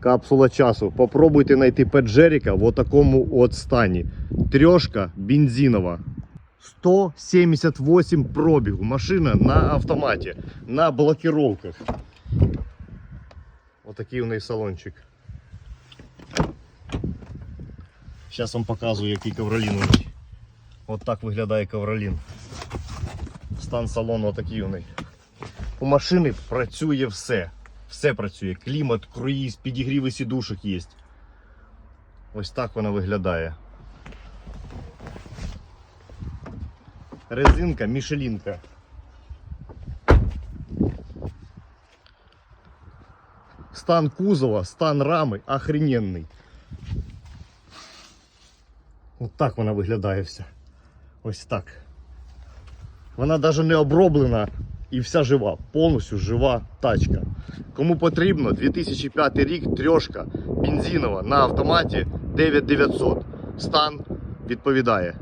Капсула часу. Попробуйте знайти Педжеріка в такому от стані. Трьошка бензинова. 178 пробігу. Машина на автоматі, на блокировках. Отакий у неї салончик. Зараз вам показую, який ковролін у неї. От так виглядає ковролін. Стан салону отакий у неї. У машини працює все. Все працює. Клімат, круїз, підігріви сідушок є. Ось так вона виглядає. Резинка, мішелінка. Стан кузова, стан рами охрененний. Ось так вона виглядає вся. Ось так. Вона навіть не оброблена і вся жива. Повністю жива тачка. Кому потрібно, 2005 рік, трьошка, бензинова на автоматі 9900. Стан відповідає.